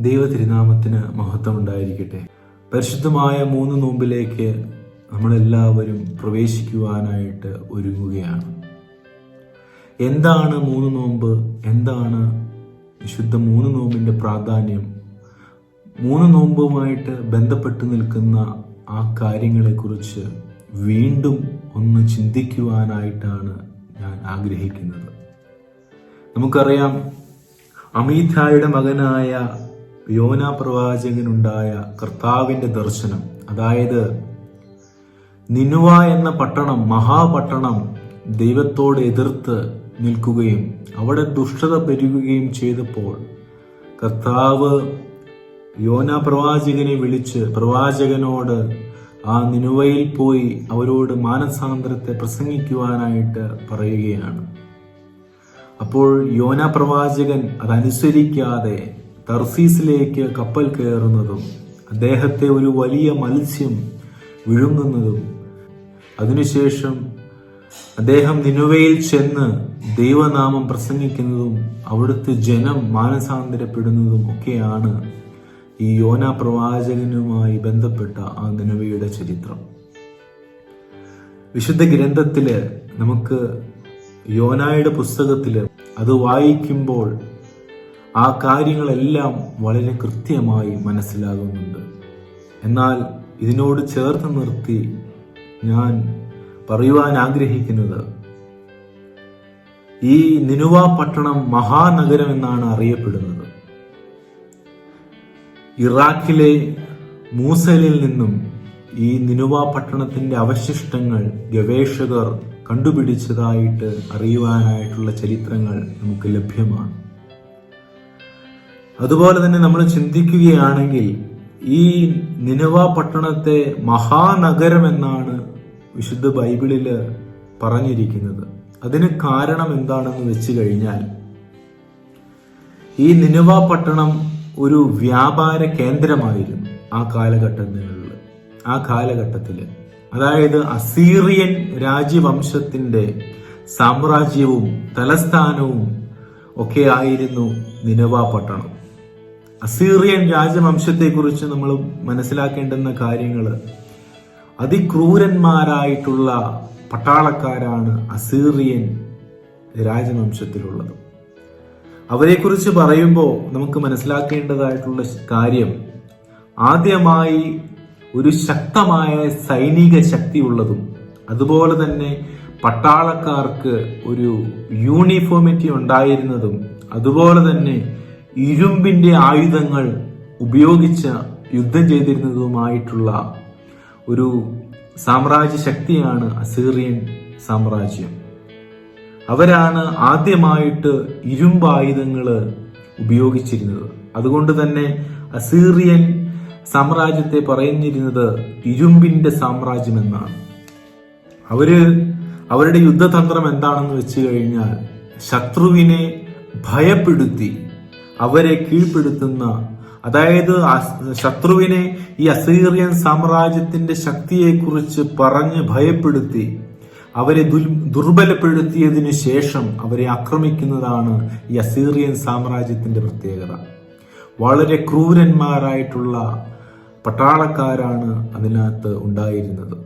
ദൈവ തിരുനാമത്തിന് മഹത്വം ഉണ്ടായിരിക്കട്ടെ പരിശുദ്ധമായ മൂന്ന് നോമ്പിലേക്ക് നമ്മളെല്ലാവരും പ്രവേശിക്കുവാനായിട്ട് ഒരുങ്ങുകയാണ്. എന്താണ് മൂന്ന് നോമ്പ്? എന്താണ് വിശുദ്ധ മൂന്ന് നോമ്പിന്റെ പ്രാധാന്യം? മൂന്ന് നോമ്പുമായിട്ട് ബന്ധപ്പെട്ട് നിൽക്കുന്ന ആ കാര്യങ്ങളെക്കുറിച്ച് വീണ്ടും ഒന്ന് ചിന്തിക്കുവാനായിട്ടാണ് ഞാൻ ആഗ്രഹിക്കുന്നത്. നമുക്കറിയാം അമീതായുടെ മകനായ യോന പ്രവാചകനുണ്ടായ കർത്താവിന്റെ ദർശനം അതായത് നിനുവ എന്ന പട്ടണം മഹാപട്ടണം ദൈവത്തോട് എതിർത്ത് നിൽക്കുകയും അവിടെ ദുഷ്ടത പെരുകുകയും ചെയ്തപ്പോൾ കർത്താവ് യോന പ്രവാചകനെ വിളിച്ച് പ്രവാചകനോട് ആ നിനുവയിൽ പോയി അവരോട് മാനസാന്തരത്തെ പ്രസംഗിക്കുവാനായിട്ട് പറയുകയാണ്. അപ്പോൾ യോന പ്രവാചകൻ അതനുസരിക്കാതെ തർസീസിലേക്ക് കപ്പൽ കയറുന്നതും അദ്ദേഹത്തെ ഒരു വലിയ മത്സ്യം വിഴുങ്ങുന്നതും. അതിനുശേഷം അദ്ദേഹം നിനുവയിൽ ചെന്ന് ദൈവനാമം പ്രസംഗിക്കുന്നതും അവിടുത്തെ ജനം മാനസാന്തരപ്പെടുന്നതും ഒക്കെയാണ് ഈ യോന പ്രവാചകനുമായി ബന്ധപ്പെട്ട ആ നിനുവയുടെ ചരിത്രം. വിശുദ്ധ ഗ്രന്ഥത്തിൽ നമുക്ക് യോനായുടെ പുസ്തകത്തിൽ അത് വായിക്കുമ്പോൾ ആ കാര്യങ്ങളെല്ലാം വളരെ കൃത്യമായി മനസ്സിലാകുന്നുണ്ട്. എന്നാൽ ഇതിനോട് ചേർത്ത് നിർത്തി ഞാൻ പറയുവാൻ ആഗ്രഹിക്കുന്നത് ഈ നിനുവ പട്ടണം മഹാനഗരം എന്നാണ് അറിയപ്പെടുന്നത്. ഇറാഖിലെ മൂസലിൽ നിന്നും ഈ നിനുവ പട്ടണത്തിന്റെ അവശിഷ്ടങ്ങൾ ഗവേഷകർ കണ്ടുപിടിച്ചതായിട്ട് അറിയുവാനായിട്ടുള്ള ചരിത്രങ്ങൾ നമുക്ക് ലഭ്യമാണ്. അതുപോലെ തന്നെ നമ്മൾ ചിന്തിക്കുകയാണെങ്കിൽ ഈ നിനവ പട്ടണത്തെ മഹാനഗരം എന്നാണ് വിശുദ്ധ ബൈബിളിൽ പറഞ്ഞിരിക്കുന്നത്. അതിന് കാരണം എന്താണെന്ന് വെച്ച് കഴിഞ്ഞാൽ ഈ നിനവ പട്ടണം ഒരു വ്യാപാര കേന്ദ്രമായിരുന്നു ആ കാലഘട്ടങ്ങളിൽ ആ കാലഘട്ടത്തിൽ. അതായത് അസീറിയൻ രാജ്യവംശത്തിന്റെ സാമ്രാജ്യവും തലസ്ഥാനവും ഒക്കെ ആയിരുന്നു നിനവ പട്ടണം. അസീറിയൻ രാജവംശത്തെക്കുറിച്ച് നമ്മൾ മനസ്സിലാക്കേണ്ടുന്ന കാര്യങ്ങൾ അതിക്രൂരന്മാരായിട്ടുള്ള പട്ടാളക്കാരാണ് അസീറിയൻ രാജവംശത്തിലുള്ളത്. അവരെക്കുറിച്ച് പറയുമ്പോൾ നമുക്ക് മനസ്സിലാക്കേണ്ടതായിട്ടുള്ള കാര്യം ആദ്യമായി ഒരു ശക്തമായ സൈനിക ശക്തി ഉള്ളതും അതുപോലെ തന്നെ പട്ടാളക്കാർക്ക് ഒരു യൂണിഫോമിറ്റി ഉണ്ടായിരുന്നതും അതുപോലെ തന്നെ ഇരുമ്പിന്റെ ആയുധങ്ങൾ ഉപയോഗിച്ച് യുദ്ധം ചെയ്തിരുന്നതുമായിട്ടുള്ള ഒരു സാമ്രാജ്യ ശക്തിയാണ് അസീറിയൻ സാമ്രാജ്യം. അവരാണ് ആദ്യമായിട്ട് ഇരുമ്പ് ഇരുമ്പായുധങ്ങൾ ഉപയോഗിച്ചിരുന്നത്. അതുകൊണ്ട് തന്നെ അസീറിയൻ സാമ്രാജ്യത്തെ പറയുന്നിരുന്നത് ഇരുമ്പിന്റെ സാമ്രാജ്യം എന്നാണ്. അവർ അവരുടെ യുദ്ധതന്ത്രം എന്താണെന്ന് വെച്ച് കഴിഞ്ഞാൽ ശത്രുവിനെ ഭയപ്പെടുത്തി അവരെ കീഴ്പ്പെടുത്തുന്ന അതായത് ശത്രുവിനെ ഈ അസീറിയൻ സാമ്രാജ്യത്തിന്റെ ശക്തിയെക്കുറിച്ച് പറഞ്ഞ് ഭയപ്പെടുത്തി അവരെ ദുർബലപ്പെടുത്തിയതിനു ശേഷം അവരെ ആക്രമിക്കുന്നതാണ് ഈ അസീറിയൻ സാമ്രാജ്യത്തിന്റെ പ്രത്യേകത. വളരെ ക്രൂരന്മാരായിട്ടുള്ള പട്ടാളക്കാരാണ് അതിനകത്ത് ഉണ്ടായിരുന്നത്.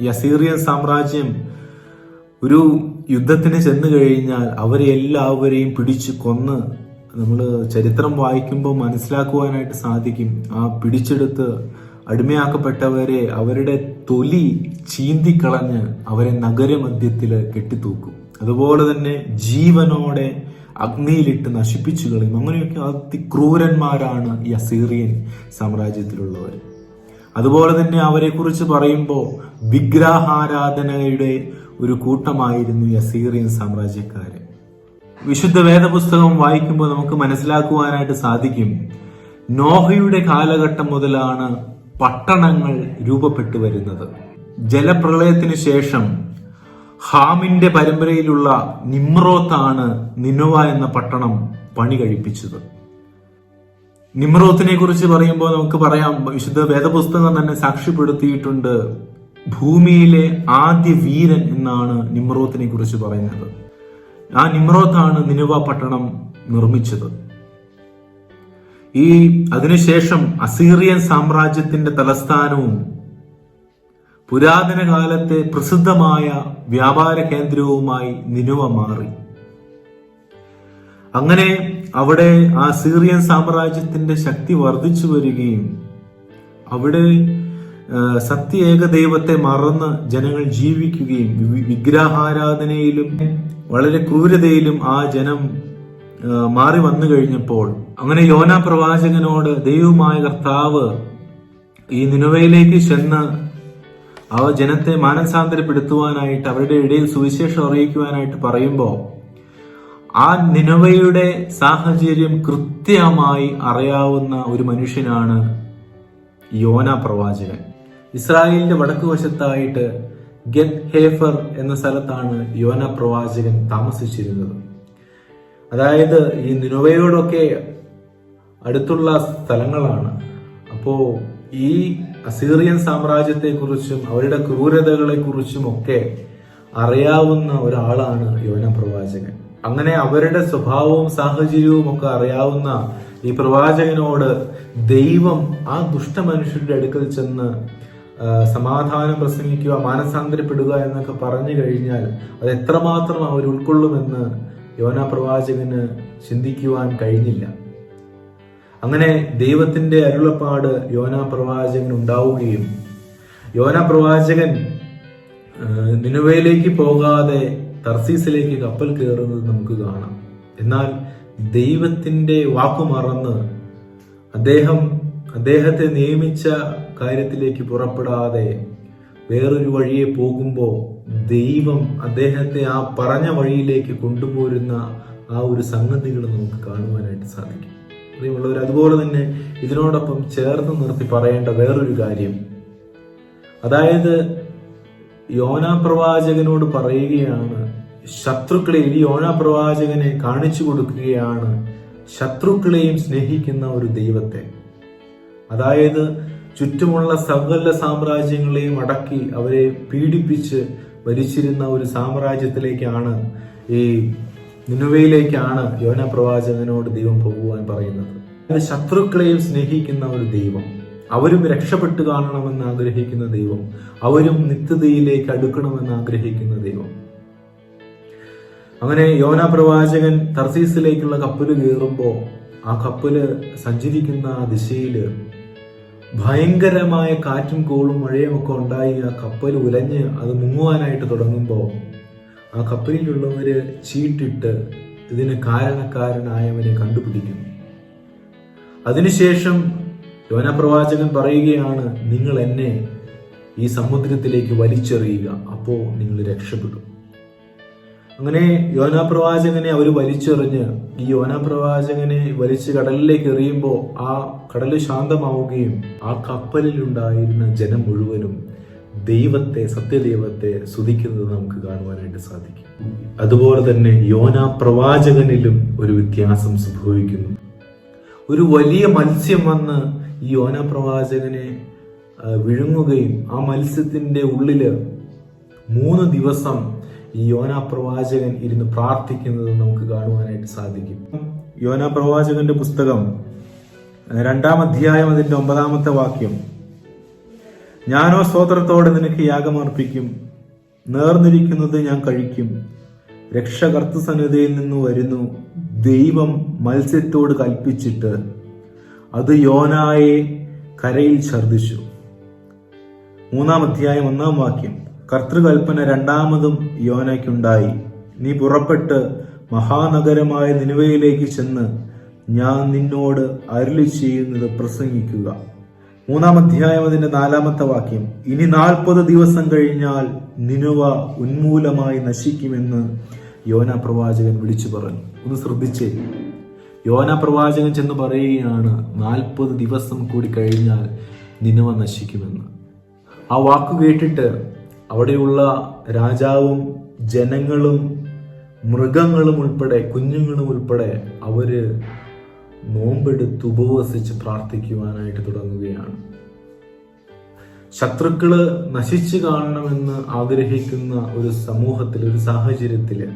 ഈ അസീറിയൻ സാമ്രാജ്യം ഒരു യുദ്ധത്തിന് ചെന്നു കഴിഞ്ഞാൽ അവരെ എല്ലാവരെയും പിടിച്ചു കൊന്ന് നമ്മൾ ചരിത്രം വായിക്കുമ്പോൾ മനസ്സിലാക്കുവാനായിട്ട് സാധിക്കും. ആ പിടിച്ചെടുത്ത് അടിമയാക്കപ്പെട്ടവരെ അവരുടെ തൊലി ചീന്തിക്കളഞ്ഞ് അവരെ നഗരമധ്യത്തിൽ കെട്ടിത്തൂക്കും. അതുപോലെ തന്നെ ജീവനോടെ അഗ്നിയിലിട്ട് നശിപ്പിച്ചു കളയും. അങ്ങനെയൊക്കെ അതിക്രൂരന്മാരാണ് ഈ അസീറിയൻ സാമ്രാജ്യത്തിലുള്ളവർ അതുപോലെ തന്നെ അവരെക്കുറിച്ച് പറയുമ്പോൾ വിഗ്രഹാരാധനയുടെ ഒരു കൂട്ടമായിരുന്നു ഈ അസീറിയൻ സാമ്രാജ്യക്കാര്. വിശുദ്ധ വേദപുസ്തകം വായിക്കുമ്പോൾ നമുക്ക് മനസ്സിലാക്കുവാനായിട്ട് സാധിക്കും. നോഹയുടെ കാലഘട്ടം മുതലാണ് പട്ടണങ്ങൾ രൂപപ്പെട്ടു വരുന്നത്. ജലപ്രളയത്തിന് ശേഷം ഹാമിന്റെ പരമ്പരയിലുള്ള നിമ്രോത്താണ് നിനോവ എന്ന പട്ടണം പണി കഴിപ്പിച്ചത്. നിമ്രോത്തിനെ കുറിച്ച് പറയുമ്പോൾ നമുക്ക് പറയാം വിശുദ്ധ വേദപുസ്തകം തന്നെ സാക്ഷ്യപ്പെടുത്തിയിട്ടുണ്ട് ഭൂമിയിലെ ആദ്യ വീരൻ എന്നാണ് നിമ്രോത്തിനെ കുറിച്ച് പറയുന്നത്. ആ നിമ്രോത്താണ് നിനുവ പട്ടണം നിർമ്മിച്ചത്. ഈ അതിനുശേഷം അസീറിയൻ സാമ്രാജ്യത്തിന്റെ തലസ്ഥാനവും പുരാതന കാലത്തെ പ്രസിദ്ധമായ വ്യാപാര കേന്ദ്രവുമായി നിനുവ മാറി. അങ്ങനെ അവിടെ ആ സീറിയൻ സാമ്രാജ്യത്തിന്റെ ശക്തി വർദ്ധിച്ചു വരികയും അവിടെ ആ, സത്യ ഏക ദൈവത്തെ മറന്ന് ജനങ്ങൾ ജീവിക്കുകയും വിഗ്രഹാരാധനയിലും വളരെ ക്രൂരതയിലും ആ ജനം മാറി വന്നു കഴിഞ്ഞപ്പോൾ അങ്ങനെ യോന പ്രവാചകനോട് ദൈവമായ കർത്താവ് ഈ നിനുവയിലേക്ക് ചെന്ന് അവ ജനത്തെ മാനസാന്തരപ്പെടുത്തുവാനായിട്ട് അവരുടെ ഇടയിൽ സുവിശേഷം അറിയിക്കുവാനായിട്ട് പറയുമ്പോൾ ആ നിനവയുടെ സാഹചര്യം കൃത്യമായി അറിയാവുന്ന ഒരു മനുഷ്യനാണ് യോന പ്രവാചകൻ. ഇസ്രായേലിന്റെ വടക്കു വശത്തായിട്ട് ഗെത് ഹേഫർ എന്ന സ്ഥലത്താണ് യോന പ്രവാചകൻ താമസിച്ചിരുന്നത്. അതായത് ഈ നിനുവയോടൊക്കെ അടുത്തുള്ള സ്ഥലങ്ങളാണ്. അപ്പോ ഈ അസീറിയൻ സാമ്രാജ്യത്തെക്കുറിച്ചും അവരുടെ ക്രൂരതകളെ കുറിച്ചും ഒക്കെ അറിയാവുന്ന ഒരാളാണ് യോന പ്രവാചകൻ. അങ്ങനെ അവരുടെ സ്വഭാവവും സാഹചര്യവും ഒക്കെ അറിയാവുന്ന ഈ പ്രവാചകനോട് ദൈവം ആ ദുഷ്ടമനുഷ്യരുടെ അടുക്കൽ ചെന്ന് സമാധാനം പ്രസംഗിക്കുക മാനസാന്തരപ്പെടുക എന്നൊക്കെ പറഞ്ഞു കഴിഞ്ഞാൽ അത് എത്രമാത്രം അവർ ഉൾക്കൊള്ളുമെന്ന് യോന പ്രവാചകന് ചിന്തിക്കുവാൻ കഴിഞ്ഞില്ല. അങ്ങനെ ദൈവത്തിന്റെ അരുളപ്പാട് യോന പ്രവാചകൻ ഉണ്ടാവുകയും യോന പ്രവാചകൻ നിനുവയിലേക്ക് പോകാതെ തർസീസിലേക്ക് കപ്പൽ കയറുന്നത് നമുക്ക് കാണാം. എന്നാൽ ദൈവത്തിന്റെ വാക്കു മറന്ന് അദ്ദേഹം അദ്ദേഹത്തെ നിയമിച്ച കാര്യത്തിലേക്ക് പുറപ്പെടാതെ വേറൊരു വഴിയെ പോകുമ്പോൾ ദൈവം അദ്ദേഹത്തെ ആ പറഞ്ഞ വഴിയിലേക്ക് കൊണ്ടുപോരുന്ന ആ ഒരു സംഗതികൾ നമുക്ക് കാണുവാനായിട്ട് സാധിക്കും. പ്രിയമുള്ളവർ അതുപോലെ തന്നെ ഇതിനോടൊപ്പം ചേർത്ത് നിർത്തി പറയേണ്ട വേറൊരു കാര്യം. അതായത് യോനാ പ്രവാചകനോട് പറയുകയാണ് ശത്രുക്കളെ ഈ യോനാ പ്രവാചകനെ കാണിച്ചു കൊടുക്കുകയാണ് ശത്രുക്കളെയും സ്നേഹിക്കുന്ന ഒരു ദൈവത്തെ. അതായത് ചുറ്റുമുള്ള സകല സാമ്രാജ്യങ്ങളെയും അടക്കി അവരെ പീഡിപ്പിച്ച് ഭരിച്ചിരുന്ന ഒരു സാമ്രാജ്യത്തിലേക്കാണ് ഈ നിനുവയിലേക്കാണ് യോന പ്രവാചകനോട് ദൈവം പോകുവാൻ പറയുന്നത്. ശത്രുക്കളെയും സ്നേഹിക്കുന്ന ഒരു ദൈവം. അവരും രക്ഷപ്പെട്ടു കാണണമെന്ന് ആഗ്രഹിക്കുന്ന ദൈവം. അവരും നിത്യതയിലേക്ക് അടുക്കണമെന്ന് ആഗ്രഹിക്കുന്ന ദൈവം. അങ്ങനെ യോന പ്രവാചകൻ തർസീസിലേക്കുള്ള കപ്പൽ കയറുമ്പോൾ ആ കപ്പൽ സഞ്ചരിക്കുന്ന ആ ദിശയിൽ ഭയങ്കരമായ കാറ്റും കോളും മഴയും ഒക്കെ ഉണ്ടായി ആ കപ്പൽ ഉലഞ്ഞ് അത് മുങ്ങുവാനായിട്ട് തുടങ്ങുമ്പോൾ ആ കപ്പലിലുള്ളവര് ചീട്ടിട്ട് ഇതിന് കാരണക്കാരനായവനെ കണ്ടുപിടിക്കുന്നു അതിനുശേഷം യോനപ്രവാചകൻ പറയുകയാണ് നിങ്ങൾ എന്നെ ഈ സമുദ്രത്തിലേക്ക് വലിച്ചെറിയുക അപ്പോൾ നിങ്ങൾ രക്ഷപ്പെടും. അങ്ങനെ യോനാ പ്രവാചകനെ അവർ വലിച്ചെറിഞ്ഞ് ഈ യോനാ പ്രവാചകനെ വലിച്ച് കടലിലേക്ക് എറിയുമ്പോൾ ആ കടൽ ശാന്തമാവുകയും ആ കപ്പലിലുണ്ടായിരുന്ന ജനം മുഴുവനും ദൈവത്തെ സത്യദൈവത്തെ സ്തുതിക്കുന്നത് നമുക്ക് കാണുവാനായിട്ട് സാധിക്കും. അതുപോലെ തന്നെ യോനാ പ്രവാചകനിലും ഒരു വ്യത്യാസം സംഭവിക്കുന്നു. ഒരു വലിയ മത്സ്യം വന്ന് ഈ യോന പ്രവാചകനെ വിഴുങ്ങുകയും ആ മത്സ്യത്തിന്റെ ഉള്ളിൽ മൂന്ന് ദിവസം ഈ യോന പ്രവാചകൻ ഇരുന്ന് പ്രാർത്ഥിക്കുന്നത് നമുക്ക് കാണുവാനായിട്ട് സാധിക്കും. യോന പ്രവാചകന്റെ പുസ്തകം രണ്ടാം അധ്യായം അതിന്റെ ഒമ്പതാമത്തെ വാക്യം. ഞാനോ സ്തോത്രത്തോടെ നിനക്ക് യാഗമർപ്പിക്കും. നേർന്നിരിക്കുന്നത് ഞാൻ കഴിക്കും. രക്ഷകർത്ത സന്നിധിയിൽ നിന്ന് വരുന്നു. ദൈവം മത്സ്യത്തോട് കൽപ്പിച്ചിട്ട് അത് യോനായെ കരയിൽ ഛർദിച്ചു മൂന്നാം അധ്യായം ഒന്നാം വാക്യം. കർത്തൃകൽപ്പന രണ്ടാമതും യോനയ്ക്കുണ്ടായി. നീ പുറപ്പെട്ട് മഹാനഗരമായ നിനുവയിലേക്ക് ചെന്ന് ഞാൻ നിന്നോട് അരുളി ചെയ്യുന്നത് പ്രസംഗിക്കുക. മൂന്നാം അധ്യായം അതിന്റെ നാലാമത്തെ വാക്യം. ഇനി നാൽപ്പത് ദിവസം കഴിഞ്ഞാൽ നിനുവ ഉന്മൂലമായി നശിക്കുമെന്ന് യോന പ്രവാചകൻ വിളിച്ചു പറഞ്ഞു. ഒന്ന് ശ്രദ്ധിച്ചേ. യോന പ്രവാചകൻ ചെന്ന് പറയുകയാണ് നാൽപ്പത് ദിവസം കൂടി കഴിഞ്ഞാൽ നിനുവ നശിക്കുമെന്ന്. ആ വാക്ക് കേട്ടിട്ട് അവിടെയുള്ള രാജാവും ജനങ്ങളും മൃഗങ്ങളും ഉൾപ്പെടെ കുഞ്ഞുങ്ങളും ഉൾപ്പെടെ അവർ നോമ്പെടുത്ത് ഉപവസിച്ച് പ്രാർത്ഥിക്കുവാനായിട്ട് തുടങ്ങുകയാണ്. ശത്രുക്കൾ നശിച്ചു കാണണമെന്ന് ആഗ്രഹിക്കുന്ന ഒരു സമൂഹത്തിൽ ഒരു സാഹചര്യത്തിൽ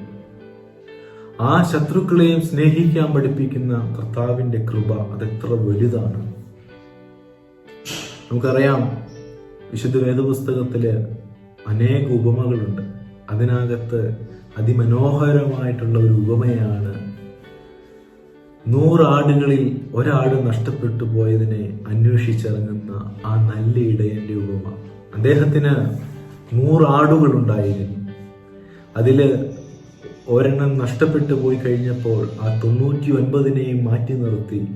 ആ ശത്രുക്കളെയും സ്നേഹിക്കാൻ പഠിപ്പിക്കുന്ന കർത്താവിന്റെ കൃപ അതെത്ര വലുതാണ്. നമുക്കറിയാം വിശുദ്ധ വേദപുസ്തകത്തിൽ അനേക ഉപമകളുണ്ട്. അതിനകത്ത് അതിമനോഹരമായിട്ടുള്ള ഒരു ഉപമയാണ് നൂറാടുകളിൽ ഒരാട് നഷ്ടപ്പെട്ടു പോയതിനെ അന്വേഷിച്ചിറങ്ങുന്ന ആ നല്ല ഇടയന്റെ ഉപമ. അദ്ദേഹത്തിന് നൂറാടുകൾ ഉണ്ടായിരുന്നു അതിൽ ഒരെണ്ണം നഷ്ടപ്പെട്ടു പോയി കഴിഞ്ഞപ്പോൾ ആ തൊണ്ണൂറ്റി ഒൻപതിനെയും മാറ്റി നിർത്തി.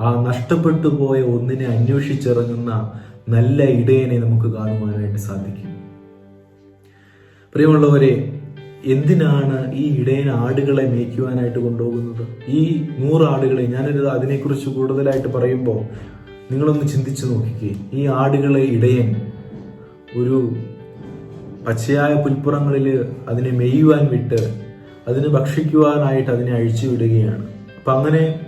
ആ നഷ്ടപ്പെട്ടു പോയ ഒന്നിനെ അന്വേഷിച്ചിറങ്ങുന്ന നല്ല ഇടയനെ നമുക്ക് കാണുവാനായിട്ട് സാധിക്കും. പ്രിയമുള്ളവരെ എന്തിനാണ് ഈ ഇടയൻ ആടുകളെ മേയ്ക്കുവാനായിട്ട് കൊണ്ടുപോകുന്നത്? ഈ നൂറ് ആടുകളെ ഞാനൊരു അതിനെക്കുറിച്ച് കൂടുതലായിട്ട് പറയുമ്പോൾ നിങ്ങളൊന്ന് ചിന്തിച്ചു നോക്കിക്കേ. ഈ ആടുകളെ ഇടയൻ ഒരു പച്ചയായ പുൽപ്പുറങ്ങളിൽ അതിനെ മെയ്യുവാൻ വിട്ട് അതിന് ഭക്ഷിക്കുവാനായിട്ട് അതിനെ അഴിച്ചു വിടുകയാണ്. അപ്പം അങ്ങനെ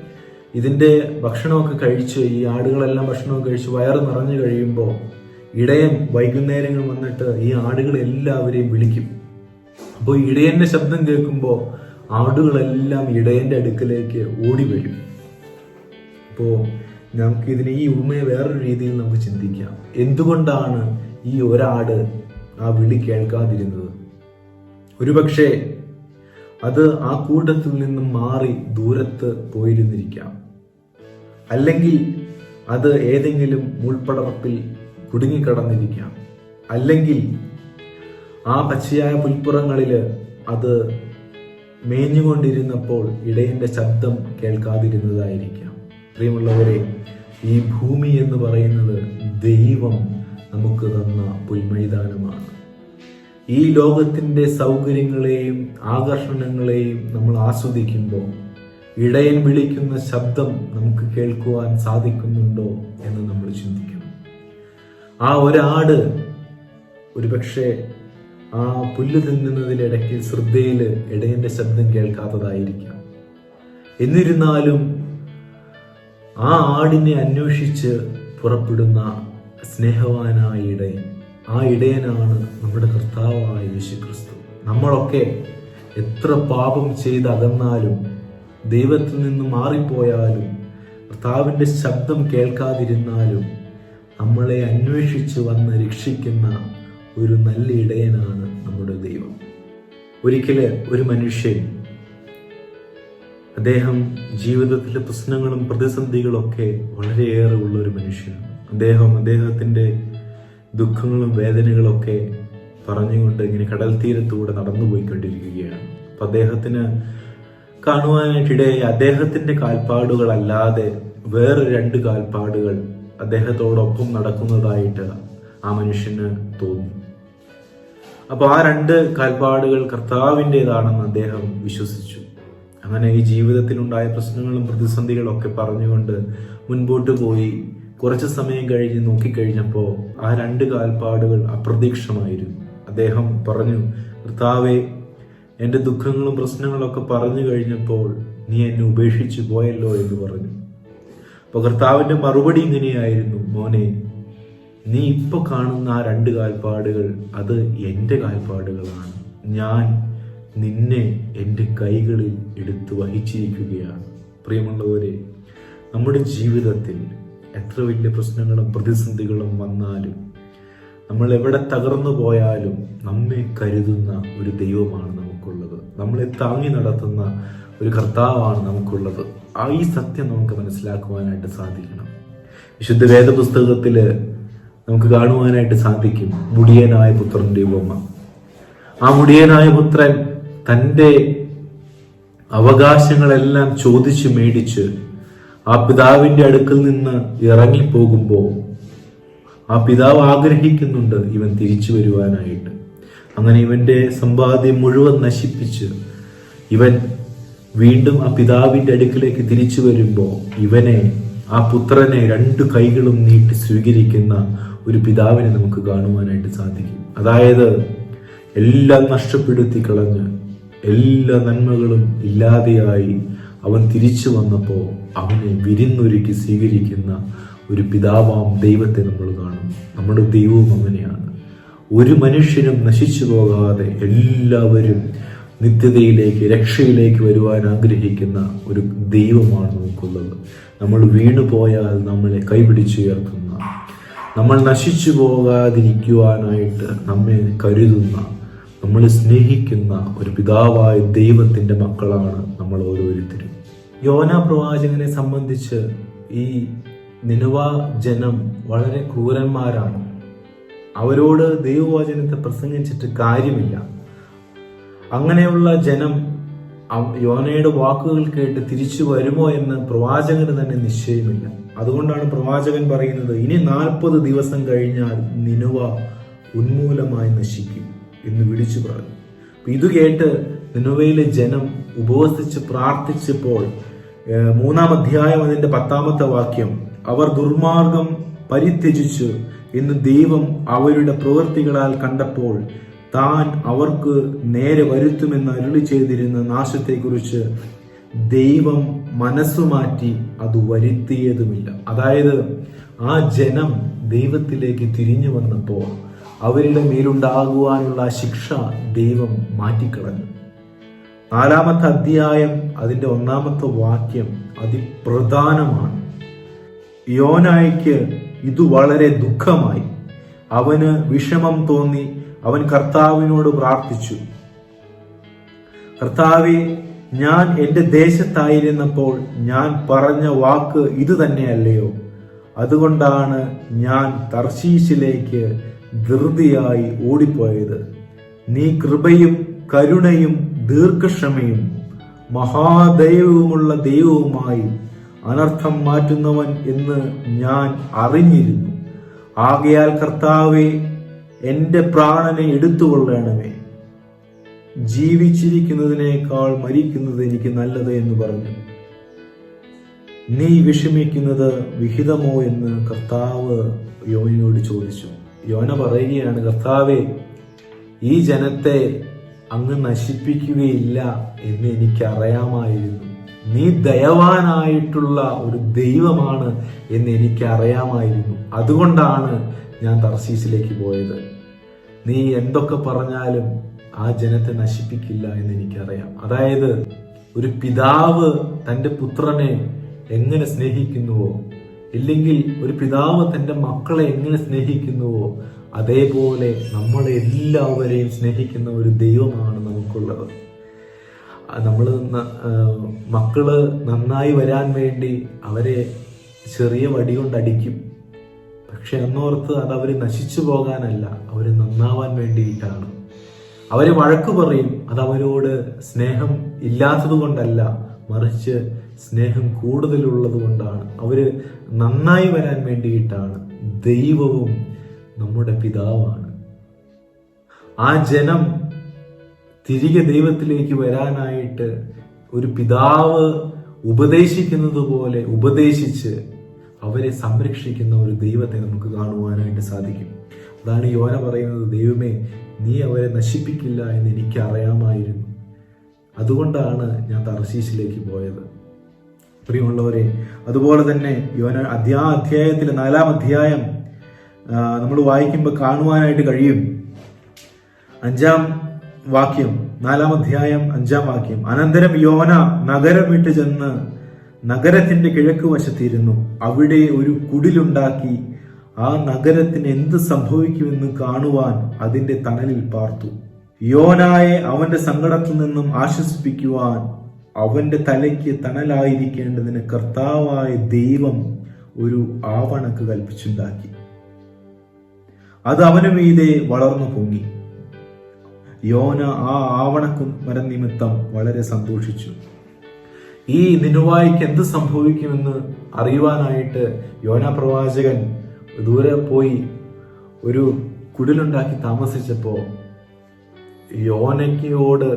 ഇതിന്റെ ഭക്ഷണമൊക്കെ കഴിച്ച് ഈ ആടുകളെല്ലാം ഭക്ഷണമൊക്കെ കഴിച്ച് വയറ് നിറഞ്ഞു കഴിയുമ്പോൾ ഇടയൻ വൈകുന്നേരങ്ങൾ വന്നിട്ട് ഈ ആടുകളെല്ലാവരെയും വിളിക്കും. അപ്പോൾ ഇടയന്റെ ശബ്ദം കേൾക്കുമ്പോൾ ആടുകളെല്ലാം ഇടയന്റെ അടുക്കലേക്ക് ഓടി വരും. അപ്പോൾ നമുക്ക് ഇതിനെ ഈ ഉമ്മയെ വേറൊരു രീതിയിൽ നമുക്ക് ചിന്തിക്കാം. എന്തുകൊണ്ടാണ് ഈ ഒരാട് ആ വിളി കേൾക്കാതിരുന്നത്? ഒരുപക്ഷെ അത് ആ കൂട്ടത്തിൽ നിന്നും മാറി ദൂരത്ത് പോയിരുന്നിരിക്കാം. അല്ലെങ്കിൽ അത് ഏതെങ്കിലും മുൾപ്പടർപ്പിൽ കുടുങ്ങിക്കിടന്നിരിക്കാം അല്ലെങ്കിൽ ആ പച്ചയായ പുൽപ്പുറങ്ങളിൽ അത് മേഞ്ഞുകൊണ്ടിരുന്നപ്പോൾ ഇടയന്റെ ശബ്ദം കേൾക്കാതിരുന്നതായിരിക്കാം. പ്രിയമുള്ളവരെ ഈ ഭൂമി എന്ന് പറയുന്നത് ദൈവം നമുക്ക് തന്ന പുൽമൈതാനമാണ്. ഈ ലോകത്തിന്റെ സൗകര്യങ്ങളെയും ആകർഷണങ്ങളെയും നമ്മൾ ആസ്വദിക്കുമ്പോൾ ഇടയൻ വിളിക്കുന്ന ശബ്ദം നമുക്ക് കേൾക്കുവാൻ സാധിക്കുന്നുണ്ടോ എന്ന് നമ്മൾ ചിന്തിക്കണം. ആ ഒരാട് ഒരുപക്ഷെ ആ പുല്ല് തിന്നുന്നതിനിടയ്ക്ക് ശ്രദ്ധയിൽ ഇടയന്റെ ശബ്ദം കേൾക്കാത്തതായിരിക്കാം. എന്നിരുന്നാലും ആ ആടിനെ അന്വേഷിച്ച് പുറപ്പെടുന്ന സ്നേഹവാനായ ഇടയൻ ആ ഇടയനാണ് നമ്മുടെ കർത്താവായ യേശു ക്രിസ്തു നമ്മളൊക്കെ എത്ര പാപം ചെയ്ത് അകന്നാലും ദൈവത്തിൽ നിന്ന് മാറിപ്പോയാലും കർത്താവിന്റെ ശബ്ദം കേൾക്കാതിരുന്നാലും നമ്മളെ അന്വേഷിച്ചു വന്ന് രക്ഷിക്കുന്ന ഒരു നല്ല ഇടയനാണ് നമ്മുടെ ദൈവം. ഒരിക്കൽ ഒരു മനുഷ്യൻ അദ്ദേഹം ജീവിതത്തിലെ പ്രശ്നങ്ങളും പ്രതിസന്ധികളൊക്കെ വളരെയേറെ ഉള്ള ഒരു മനുഷ്യനാണ്. അദ്ദേഹം അദ്ദേഹത്തിന്റെ ദുഃഖങ്ങളും വേദനകളൊക്കെ പറഞ്ഞുകൊണ്ട് ഇങ്ങനെ കടൽ തീരത്തൂടെ നടന്നു പോയിക്കൊണ്ടിരിക്കുകയാണ് അപ്പം അദ്ദേഹത്തിന് കാണുവാനായിട്ടിടയായി അദ്ദേഹത്തിന്റെ കാൽപ്പാടുകളല്ലാതെ വേറെ രണ്ട് കാൽപ്പാടുകൾ അദ്ദേഹത്തോടൊപ്പം നടക്കുന്നതായിട്ട് ആ മനുഷ്യന് തോന്നി. അപ്പൊ ആ രണ്ട് കാൽപ്പാടുകൾ കർത്താവിന്റെതാണെന്ന് അദ്ദേഹം വിശ്വസിച്ചു. അങ്ങനെ ഈ ജീവിതത്തിലുണ്ടായ പ്രശ്നങ്ങളും പ്രതിസന്ധികളും ഒക്കെ പറഞ്ഞുകൊണ്ട് മുൻപോട്ട് പോയി കുറച്ച് സമയം കഴിഞ്ഞ് നോക്കിക്കഴിഞ്ഞപ്പോൾ ആ രണ്ട് കാൽപ്പാടുകൾ അപ്രതീക്ഷമായിരുന്നു അദ്ദേഹം പറഞ്ഞു കർത്താവെ എന്റെ ദുഃഖങ്ങളും പ്രശ്നങ്ങളൊക്കെ പറഞ്ഞു കഴിഞ്ഞപ്പോൾ നീ എന്നെ ഉപേക്ഷിച്ചു പോയല്ലോ എന്ന് പറഞ്ഞു. അപ്പോൾ കർത്താവിന്റെ മറുപടി ഇങ്ങനെയായിരുന്നു മോനെ നീ ഇപ്പൊ കാണുന്ന ആ രണ്ട് കാൽപ്പാടുകൾ അത് എന്റെ കാൽപ്പാടുകളാണ്. ഞാൻ നിന്നെ എന്റെ കൈകളിൽ എടുത്തു വഹിച്ചിരിക്കുകയാണ്. പ്രിയമുള്ളവരെ നമ്മുടെ ജീവിതത്തിൽ എത്ര വലിയ പ്രശ്നങ്ങളും പ്രതിസന്ധികളും വന്നാലും നമ്മൾ എവിടെ തകർന്നു പോയാലും നമ്മെ കരുതുന്ന ഒരു ദൈവമാണ് നമുക്കുള്ളത്. നമ്മളെ താങ്ങി നടത്തുന്ന ഒരു കർത്താവാണ് നമുക്കുള്ളത്. ആ ഈ സത്യം നമുക്ക് മനസ്സിലാക്കുവാനായിട്ട് സാധിക്കണം. വിശുദ്ധ വേദപുസ്തകത്തിൽ നമുക്ക് കാണുവാനായിട്ട് സാധിക്കും മുടിയനായ പുത്രന്റെ ഉപമ. ആ മുടിയനായ പുത്രൻ തന്റെ അവകാശങ്ങളെല്ലാം ചോദിച്ച് മേടിച്ച് ആ പിതാവിന്റെ അടുക്കൽ നിന്ന് ഇറങ്ങിപ്പോകുമ്പോൾ ആ പിതാവ് ആഗ്രഹിക്കുന്നുണ്ട് ഇവൻ തിരിച്ചു വരുവാനായിട്ട്. അങ്ങനെ ഇവന്റെ സമ്പാദ്യം മുഴുവൻ നശിപ്പിച്ച് ഇവൻ വീണ്ടും ആ പിതാവിന്റെ അടുക്കിലേക്ക് തിരിച്ചു വരുമ്പോൾ ഇവനെ ആ പുത്രനെ രണ്ടു കൈകളും നീട്ടി സ്വീകരിക്കുന്ന ഒരു പിതാവിനെ നമുക്ക് കാണുവാനായിട്ട് സാധിക്കും. അതായത് എല്ലാം നഷ്ടപ്പെടുത്തി കളഞ്ഞ് എല്ലാ നന്മകളും ഇല്ലാതെയായി അവൻ തിരിച്ചു വന്നപ്പോൾ അവനെ വിരുന്നൊരുക്കി സ്വീകരിക്കുന്ന ഒരു പിതാവാം ദൈവത്തെ നമ്മൾ കാണും. നമ്മുടെ ദൈവവും അങ്ങനെയാണ് ഒരു മനുഷ്യനും നശിച്ചു പോകാതെ എല്ലാവരും നിത്യതയിലേക്ക് രക്ഷയിലേക്ക് വരുവാൻ ആഗ്രഹിക്കുന്ന ഒരു ദൈവമാണ് നമുക്കുള്ളത്. നമ്മൾ വീണു പോയാൽ നമ്മളെ കൈപിടിച്ചുയർത്തുന്ന നമ്മൾ നശിച്ചു പോകാതിരിക്കുവാനായിട്ട് നമ്മെ കരുതുന്ന നമ്മൾ സ്നേഹിക്കുന്ന ഒരു പിതാവായ ദൈവത്തിന്റെ മക്കളാണ് നമ്മൾ ഓരോരുത്തരും. യോന പ്രവാചകനെ സംബന്ധിച്ച് ഈ നിനുവ ജനം വളരെ ക്രൂരന്മാരാണ്. അവരോട് ദൈവവചനത്തെ പ്രസംഗിച്ചിട്ട് കാര്യമില്ല. അങ്ങനെയുള്ള ജനം യോനയുടെ വാക്കുകൾ കേട്ട് തിരിച്ചു വരുമോ എന്ന് പ്രവാചകന് തന്നെ നിശ്ചയമില്ല. അതുകൊണ്ടാണ് പ്രവാചകൻ പറയുന്നത് ഇനി നാൽപ്പത് ദിവസം കഴിഞ്ഞാൽ നിനുവ ഉന്മൂലമായി നശിക്കും എന്ന് വിളിച്ചു പറഞ്ഞു. ഇത് കേട്ട് നിനുവയിലെ ജനം ഉപവസിച്ച് പ്രാർത്ഥിച്ചപ്പോൾ മൂന്നാം അധ്യായം അതിന്റെ പത്താമത്തെ വാക്യം അവർ ദുർമാർഗം പരിത്യജിച്ചു എന്ന് ദൈവം അവരുടെ പ്രവൃത്തികളാൽ കണ്ടപ്പോൾ താൻ അവർക്ക് നേരെ വരുത്തുമെന്ന് അരുളി ചെയ്തിരുന്ന നാശത്തെക്കുറിച്ച് ദൈവം മനസ്സുമാറ്റി അത് വരുത്തിയതുമില്ല. അതായത് ആ ജനം ദൈവത്തിലേക്ക് തിരിഞ്ഞു വന്നപ്പോൾ അവരുടെ മേലുണ്ടാകുവാനുള്ള ശിക്ഷ ദൈവം മാറ്റിക്കളഞ്ഞു. നാലാമത്തെ അധ്യായം അതിന്റെ ഒന്നാമത്തെ വാക്യം അതിപ്രധാനമാണ് യോനായ്ക്ക് ഇത് വളരെ ദുഃഖമായി. അവന് വിഷമം തോന്നി. അവൻ കർത്താവിനോട് പ്രാർത്ഥിച്ചു. കർത്താവെ ഞാൻ എന്റെ ദേശത്തായിരുന്നപ്പോൾ ഞാൻ പറഞ്ഞ വാക്ക് ഇത് തന്നെയല്ലയോ? അതുകൊണ്ടാണ് ഞാൻ തർശീശിലേക്ക് ധൃതിയായി ഓടിപ്പോയത്. നീ കൃപയും കരുണയും ദീർഘക്ഷമയും മഹാദൈവവുമുള്ള ദൈവവുമായി അനർത്ഥം മാറ്റുന്നവൻ എന്ന് ഞാൻ അറിഞ്ഞിരുന്നു. ആകയാൽ കർത്താവെ എന്റെ പ്രാണനെ എടുത്തുകൊള്ളണമേ. ജീവിച്ചിരിക്കുന്നതിനേക്കാൾ മരിക്കുന്നത് എനിക്ക് നല്ലത് എന്ന് പറഞ്ഞു. നീ വിഷമിക്കുന്നത് വിഹിതമോ എന്ന് കർത്താവ് യോനയോട് ചോദിച്ചു. യോന പറയുകയാണ് കർത്താവെ ഈ ജനത്തെ അങ്ങ് നശിപ്പിക്കുകയില്ല എന്ന് എനിക്കറിയാമായിരുന്നു. നീ ദയവാനായിട്ടുള്ള ഒരു ദൈവമാണ് എന്ന് എനിക്കറിയാമായിരുന്നു. അതുകൊണ്ടാണ് ഞാൻ തർശീസിലേക്ക് പോയത്. നീ എന്തൊക്കെ പറഞ്ഞാലും ആ ജനത്തെ നശിപ്പിക്കില്ല എന്ന് എനിക്കറിയാം. അതായത് ഒരു പിതാവ് തന്റെ പുത്രനെ എങ്ങനെ സ്നേഹിക്കുന്നുവോ ഇല്ലെങ്കിൽ ഒരു പിതാവ് തന്റെ മക്കളെ എങ്ങനെ സ്നേഹിക്കുന്നുവോ അതേപോലെ നമ്മളെ എല്ലാവരെയും സ്നേഹിക്കുന്ന ഒരു ദൈവമാണ് നമുക്കുള്ളത്. നമ്മൾ മക്കൾ നന്നായി വരാൻ വേണ്ടി അവരെ ചെറിയ വടി കൊണ്ട് അടിക്കും പക്ഷെ അന്നോർത്ത് അത് അവർ നശിച്ചു പോകാനല്ല അവർ നന്നാവാൻ വേണ്ടിയിട്ടാണ്. അവർ വഴക്ക് പറയും അത് അവരോട് സ്നേഹം ഇല്ലാത്തത് കൊണ്ടല്ല മറിച്ച് സ്നേഹം കൂടുതലുള്ളത് കൊണ്ടാണ്. അവർ നന്നായി വരാൻ വേണ്ടിയിട്ടാണ്. ദൈവവും നമ്മുടെ പിതാവാണ്. ആ ജനം തിരികെ ദൈവത്തിലേക്ക് വരാനായിട്ട് ഒരു പിതാവ് ഉപദേശിക്കുന്നത് പോലെ ഉപദേശിച്ച് അവരെ സംരക്ഷിക്കുന്ന ഒരു ദൈവത്തെ നമുക്ക് കാണുവാനായിട്ട് സാധിക്കും. അതാണ് യോന പറയുന്നത് ദൈവമേ നീ അവരെ നശിപ്പിക്കില്ല എന്ന് എനിക്ക് അറിയാമായിരുന്നു. അതുകൊണ്ടാണ് ഞാൻ തർശീശിലേക്ക് പോയത്. പ്രിയമുള്ളവരെ അതുപോലെ തന്നെ യോന അധ്യാ അധ്യായത്തിലെ നാലാം അധ്യായം നമ്മൾ വായിക്കുമ്പോൾ കാണുവാനായിട്ട് കഴിയും. അഞ്ചാം വാക്യം നാലാം അധ്യായം അഞ്ചാം വാക്യം അനന്തരം യോന നഗരം വിട്ട് ചെന്ന് നഗരത്തിന്റെ കിഴക്ക് വശത്തിരുന്നു. അവിടെ ഒരു കുടിലുണ്ടാക്കി ആ നഗരത്തിന് എന്ത് സംഭവിക്കുമെന്ന് കാണുവാൻ അതിന്റെ തണലിൽ പാർത്തു. യോനായെ അവന്റെ സങ്കടത്തിൽ നിന്നും ആശ്വസിപ്പിക്കുവാൻ അവന്റെ തലയ്ക്ക് തണലായിരിക്കേണ്ടതിന് കർത്താവായ ദൈവം ഒരു ആവണക്ക് കൽപ്പിച്ചുണ്ടാക്കി. അത് അവന് മീതെ വളർന്നു പൊങ്ങി. യോന ആ ആവണക്കു മരം നിമിത്തം വളരെ സന്തോഷിച്ചു. ഈ നിനുവായിക്ക് എന്ത് സംഭവിക്കുമെന്ന് അറിയുവാനായിട്ട് യോന പ്രവാചകൻ ദൂരെ പോയി ഒരു കുടിലുണ്ടാക്കി താമസിച്ചപ്പോൾ യോനയ്ക്കോട്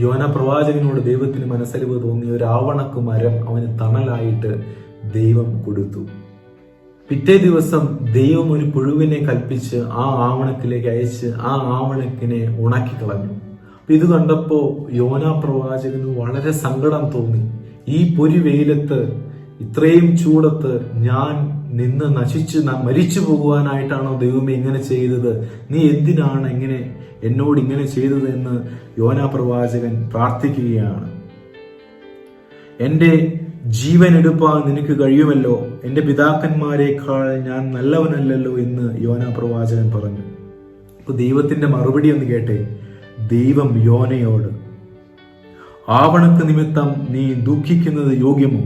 യോന പ്രവാചകനോട് ദൈവത്തിന് മനസ്സലിവ് തോന്നിയ ഒരു ആവണക്ക് മരം അവന് തണലായിട്ട് ദൈവം കൊടുത്തു. പിറ്റേ ദിവസം ദൈവം ഒരു പുഴുവിനെ കൽപ്പിച്ച് ആ ആവണക്കിലേക്ക് അയച്ച് ആ ആവണക്കിനെ ഉണക്കി കളഞ്ഞു ഇത് കണ്ടപ്പോ യോന പ്രവാചകന് വളരെ സങ്കടം തോന്നി. ഈ പൊരി വെയിലത്ത് ഇത്രയും ചൂടത്ത് ഞാൻ നിന്ന് നശിച്ച് മരിച്ചു പോകുവാനായിട്ടാണോ ദൈവമേ ഇങ്ങനെ ചെയ്തത്? നീ എന്തിനാണ് ഇങ്ങനെ എന്നോട് ഇങ്ങനെ ചെയ്തത് എന്ന് യോന പ്രവാചകൻ പ്രാർത്ഥിക്കുകയാണ്. എന്റെ ജീവൻ എടുപ്പാൻ നിനക്ക് കഴിയുമല്ലോ. എന്റെ പിതാക്കന്മാരെക്കാൾ ഞാൻ നല്ലവനല്ലല്ലോ എന്ന് യോന പ്രവാചകൻ പറഞ്ഞു. അപ്പൊ ദൈവത്തിന്റെ മറുപടി ഒന്ന് കേട്ടെ. ദൈവം യോനയോട് ആവണക്ക് നിമിത്തം നീ ദുഃഖിക്കുന്നത് യോഗ്യമോ?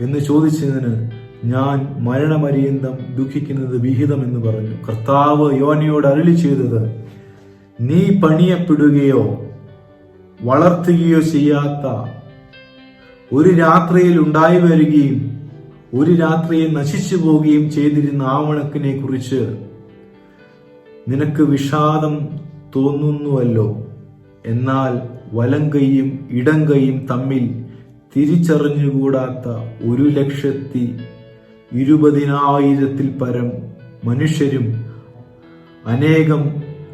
എന്ന് ചോദിച്ചതിന് ഞാൻ മരണപര്യന്തം ദുഃഖിക്കുന്നത് വിഹിതം എന്ന് പറഞ്ഞു. കർത്താവ് യോനയോട് അരുളി ചെയ്തത് നീ പണിയപ്പെടുകയോ വളർത്തുകയോ ചെയ്യാത്ത ഒരു രാത്രിയിൽ ഉണ്ടായി വരികയും ഒരു രാത്രിയിൽ നശിച്ചു പോവുകയും ചെയ്തിരുന്ന ആവണക്കിനെ കുറിച്ച് നിനക്ക് വിഷാദം തോന്നുന്നുവല്ലോ. എന്നാൽ വലം കൈയും ഇടം കൈയും തമ്മിൽ തിരിച്ചറിഞ്ഞുകൂടാത്ത ഒരു ലക്ഷത്തി ഇരുപതിനായിരത്തിൽ പരം മനുഷ്യരും അനേകം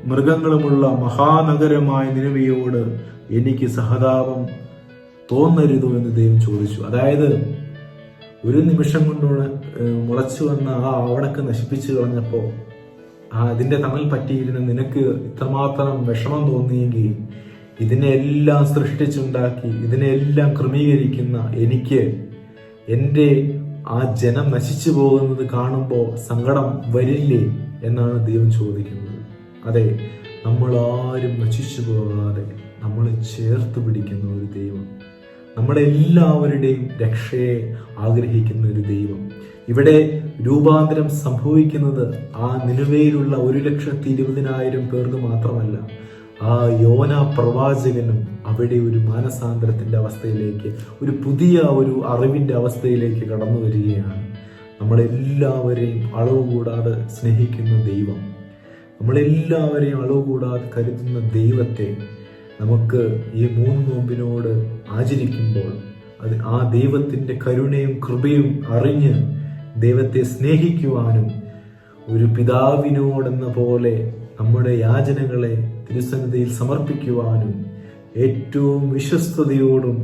മൃഗങ്ങളുമുള്ള മഹാനഗരമായ നിലവിയോട് എനിക്ക് സഹതാപം തോന്നരുതോ എന്ന് ദൈവം ചോദിച്ചു. അതായത് ഒരു നിമിഷം കൊണ്ടുള്ള മുളച്ചു വന്ന ആ അവണക്ക് നശിപ്പിച്ചു കളഞ്ഞപ്പോ ആ അതിന്റെ തണൽ പറ്റിയിരുന്ന നിനക്ക് ഇത്രമാത്രം വിഷമം തോന്നിയെങ്കിൽ ഇതിനെല്ലാം സൃഷ്ടിച്ചുണ്ടാക്കി ഇതിനെല്ലാം ക്രമീകരിക്കുന്ന എനിക്ക് എന്റെ ആ ജനം നശിച്ചു പോകുന്നത് കാണുമ്പോൾ സങ്കടം വരില്ലേ എന്നാണ് ദൈവം ചോദിക്കുന്നത്. അതെ നമ്മൾ ആരും നശിച്ചു പോകാതെ നമ്മളെ ചേർത്ത് പിടിക്കുന്ന ഒരു ദൈവം നമ്മളെല്ലാവരുടെയും രക്ഷയെ ആഗ്രഹിക്കുന്ന ഒരു ദൈവം. ഇവിടെ രൂപാന്തരം സംഭവിക്കുന്നത് ആ നിലവിലുള്ള ഒരു ലക്ഷത്തി ഇരുപതിനായിരം പേർക്ക് മാത്രമല്ല ആ യോന പ്രവാചകനും അവിടെ ഒരു മാനസാന്തരത്തിന്റെ അവസ്ഥയിലേക്ക് ഒരു പുതിയ ഒരു അറിവിന്റെ അവസ്ഥയിലേക്ക് കടന്നു വരികയാണ്. നമ്മളെല്ലാവരെയും അളവ് കൂടാതെ സ്നേഹിക്കുന്ന ദൈവം. നമ്മളെല്ലാവരെയും അളവ് കൂടാതെ കരുതുന്ന ദൈവത്തെ നമുക്ക് ഈ മൂന്ന് നോമ്പിനോട് ആചരിക്കുമ്പോൾ അത് ആ ദൈവത്തിന്റെ കരുണയും കൃപയും അറിഞ്ഞ് ദൈവത്തെ സ്നേഹിക്കുവാനും ഒരു പിതാവിനോടെന്ന പോലെ നമ്മുടെ യാചനകളെ തിരുസന്നിധിയിൽ സമർപ്പിക്കുവാനും ഏറ്റവും വിശ്വസ്തയോടും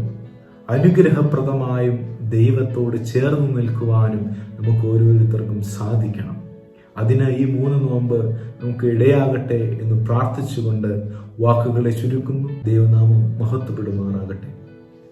അനുഗ്രഹപ്രദമായും ദൈവത്തോട് ചേർന്ന് നിൽക്കുവാനും നമുക്ക് ഓരോരുത്തർക്കും സാധിക്കണം. അതിന് ഈ മൂന്ന് നോമ്പ് നമുക്ക് ഇടയാകട്ടെ എന്ന് പ്രാർത്ഥിച്ചുകൊണ്ട് വാക്കുകളെ ചുരുക്കുന്നു. ദൈവനാമം മഹത്വപ്പെടുമാറാകട്ടെ.